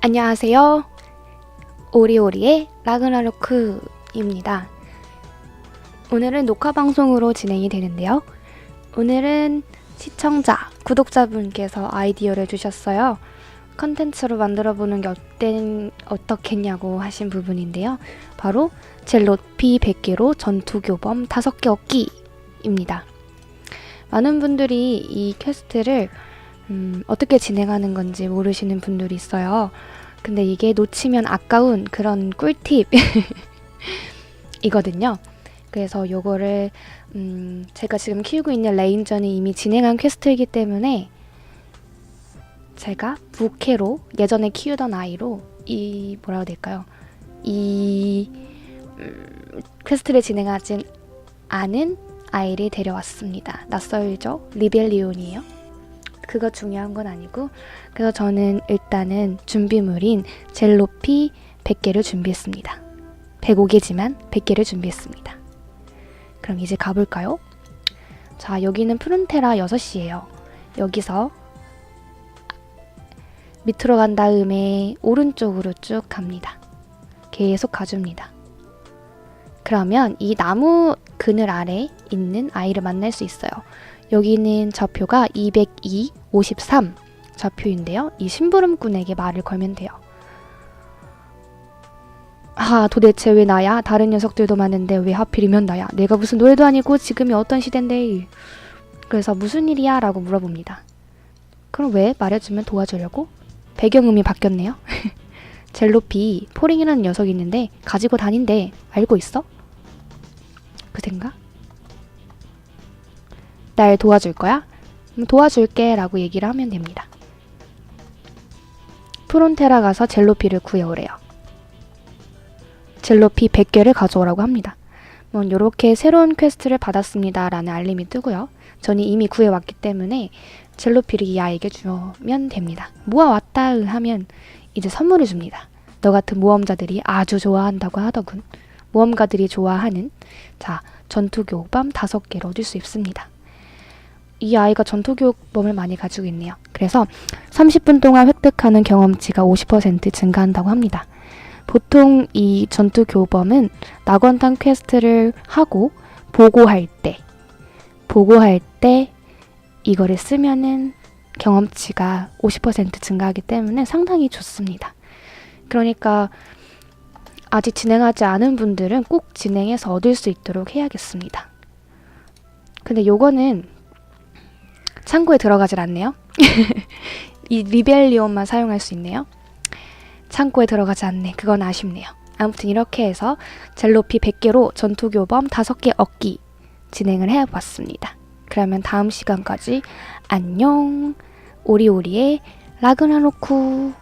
안녕하세요. 오리오리의 라그나로크입니다. 오늘은 녹화 방송으로 진행이 되는데요. 오늘은 시청자, 구독자분께서 아이디어를 주셨어요. 컨텐츠로 만들어 보는 게 어땠, 어떻겠냐고 하신 부분인데요. 바로 젤로피 100개로 전투교범 5개 얻기입니다. 많은 분들이 이 퀘스트를 음, 어떻게 진행하는 건지 모르시는 분들이 있어요. 근데 이게 놓치면 아까운 그런 꿀팁이거든요. 그래서 요거를 음, 제가 지금 키우고 있는 레인전이 이미 진행한 퀘스트이기 때문에 제가 부캐로 예전에 키우던 아이로 이 뭐라고 될까요? 이 음, 퀘스트를 진행하진 않은 아이를 데려왔습니다. 낯설죠? 리벨리온이에요. 그거 중요한 건 아니고 그래서 저는 일단은 준비물인 젤로피 100개를 준비했습니다. 105개지만 100개를 준비했습니다. 그럼 이제 가볼까요? 자, 여기는 프룬테라 6시예요. 여기서 밑으로 간 다음에 오른쪽으로 쭉 갑니다. 계속 가줍니다. 그러면 이 나무 그늘 아래 있는 아이를 만날 수 있어요. 여기는 좌표가 202, 53 좌표인데요. 이 심부름꾼에게 말을 걸면 돼요. 아, 도대체 왜 나야? 다른 녀석들도 많은데 왜 하필이면 나야? 내가 무슨 노예도 아니고 지금이 어떤 시대인데. 그래서 무슨 일이야? 라고 물어봅니다. 그럼 왜 말해주면 도와주려고? 배경음이 바뀌었네요. 젤로피, 포링이라는 녀석이 있는데 가지고 다닌대. 알고 있어? 그 생각? 날 도와줄 거야? 음, 도와줄게 라고 얘기를 하면 됩니다. 프론테라 가서 젤로피를 구해오래요. 젤로피 100개를 가져오라고 합니다. 뭐 이렇게 새로운 퀘스트를 받았습니다 라는 알림이 뜨고요. 저는 이미 구해왔기 때문에 젤로피를 이 아이에게 주면 됩니다. 모아왔다 하면 이제 선물을 줍니다. 너 같은 모험자들이 아주 좋아한다고 하더군. 모험가들이 좋아하는 자 전투교범 5개를 얻을 수 있습니다. 이 아이가 전투 교육범을 많이 가지고 있네요. 그래서 30분 동안 획득하는 경험치가 50% 증가한다고 합니다. 보통 이 전투 교범은 낙원탄 퀘스트를 하고 보고할 때, 보고할 때 이거를 쓰면은 경험치가 50% 증가하기 때문에 상당히 좋습니다. 그러니까 아직 진행하지 않은 분들은 꼭 진행해서 얻을 수 있도록 해야겠습니다. 근데 요거는 창고에 들어가질 않네요. 이 리벨리온만 사용할 수 있네요. 창고에 들어가지 않네. 그건 아쉽네요. 아무튼 이렇게 해서 젤로피 100개로 전투교범 5개 얻기 진행을 해봤습니다. 그러면 다음 시간까지 안녕 오리오리의 라그나로쿠